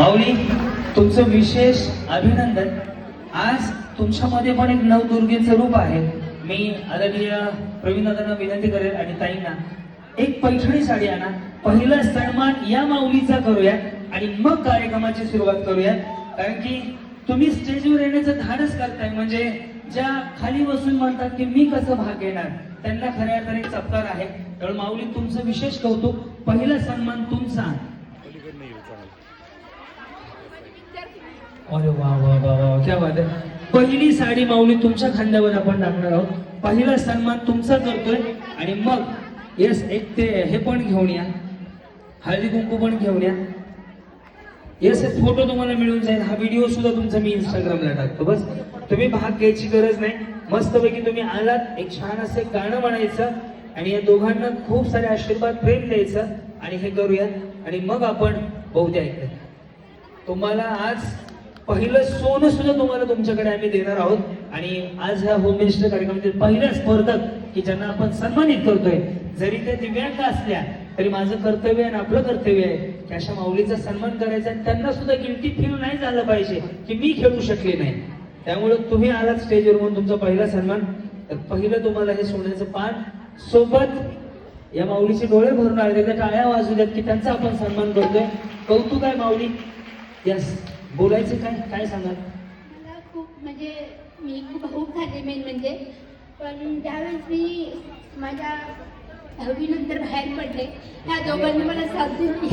माऊली तुमचं विशेष अभिनंदन. आज तुमच्यामध्ये पण एक नवदुर्गेचं रूप आहे. मी आदरणीय प्रवीणदादांना विनंती करेल आणि ताईंना एक पैठणी साडी आणा. पहिला सन्मान या माऊलीचा करूया आणि मग कार्यक्रमाची सुरुवात करूया. कारण की तुम्ही स्टेजवर येण्याचं धाडस करताय. म्हणजे ज्या खाली बसून म्हणतात की मी कसं भाग घेणार त्यांना खऱ्या अर्थाने चपकार आहे. त्यामुळे माऊली तुमचं विशेष कौतुक पहिला सन्मान तुमचा. अरे वा वा वा वा क्या बात आहे पहिली साडी माऊली तुमच्या खांद्यावर आपण टाकणार आहोत. पहिला सन्मान तुमचा करतोय. आणि मग येस एक ते हे पण घेऊन या. हळदी कुंकू पण घेऊन या. येस एक फोटो तुम्हाला मिळून जाईल. हा व्हिडिओ सुद्धा तुमचा मी इंस्टाग्रामला टाकतो. बस तुम्ही भाग घ्यायची गरज नाही. मस्तपैकी तुम्ही आलात. एक छान असं गाणं म्हणायचं. आणि या दोघांना खूप सारे आशीर्वाद प्रेम द्यायचं. आणि हे करूयात. आणि मग आपण बहुत्या ऐकूयात. तुम्हाला आज पहिलं सोनं सुद्धा तुम्हाला तुमच्याकडे आम्ही देणार आहोत. आणि आज ह्या होम मिनिस्टर कार्यक्रमातील पहिल्या स्पर्धक की ज्यांना आपण सन्मानित करतोय जरी त्या दिव्यांग असल्या तरी माझं कर्तव्य आहे आणि आपलं कर्तव्य आहे की अशा माऊलीचा सन्मान करायचा आणि त्यांना सुद्धा गिल्टी फील नाही झालं पाहिजे की मी खेळू शकले नाही. त्यामुळे तुम्ही आलात स्टेजवर म्हणून तुमचा पहिला सन्मान. तर पहिलं तुम्हाला हे सोन्याचं पान सोबत या माऊलीचे डोळे भरून आले त्या टाळ्या वाजू द्यात की त्यांचा आपण सन्मान करतोय. कौतुक आहे माऊली. यस बोलायचं काय? काय सांगाल? मला खूप म्हणजे मी खूप भाऊक झाले मेन म्हणजे. पण त्यावेळेस मी माझ्या दहावीनंतर बाहेर पडले ह्या दोघांनी मला साथ दिली.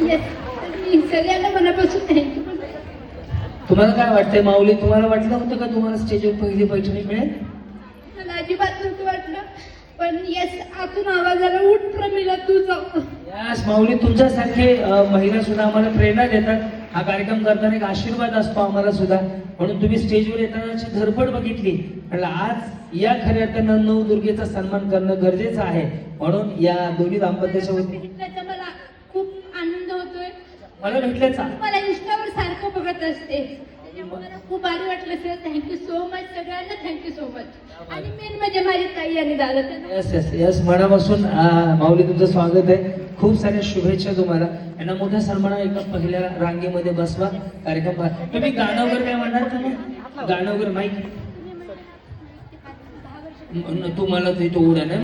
मी सगळ्यांना मनापासून थँक्यू तुम्हाला काय वाटतंय माऊली तुम्हाला वाटलं होतं का तुम्हाला स्टेजवर पहिली पैठणी मिळेल? मला अजिबात नव्हतं वाटलं पण येस आतून आवाज आला उठ प्रमिला तू जाऊ. यास माऊली तुमच्यासारखे महिला सुद्धा आम्हाला प्रेरणा देतात. हा कार्यक्रम करताना एक आशीर्वाद असतो आम्हाला सुद्धा. म्हणून तुम्ही स्टेजवर येतानाची धडपड बघितली. म्हटलं आज या खऱ्या अर्थानं नऊ दुर्गेचा सन्मान करणं गरजेचं आहे. म्हणून या दोन्ही दाम्पत्याच्या वतीने मला खूप आनंद होतोय. मला भेटल्याचा मला इंस्टावर सारखं बघत असते. मला खूप भारी वाटलं sir thank you so much सगळ्यांना थँक्यू सो मच आणि मेन म्हणजे माझी ताई आणि दादा. यस यस यस मनापासून माऊली तुमचं स्वागत आहे. खूप साऱ्या शुभेच्छा तुम्हाला. यांना मोठ्या सन्मान एका पहिल्या रांगेमध्ये बसवा. कार्यक्रम पहा. तुम्ही गाणं वगैरे काय म्हणणार मग गाणं वगैरे माहिती तुम्ही म्हणा, ते नाही.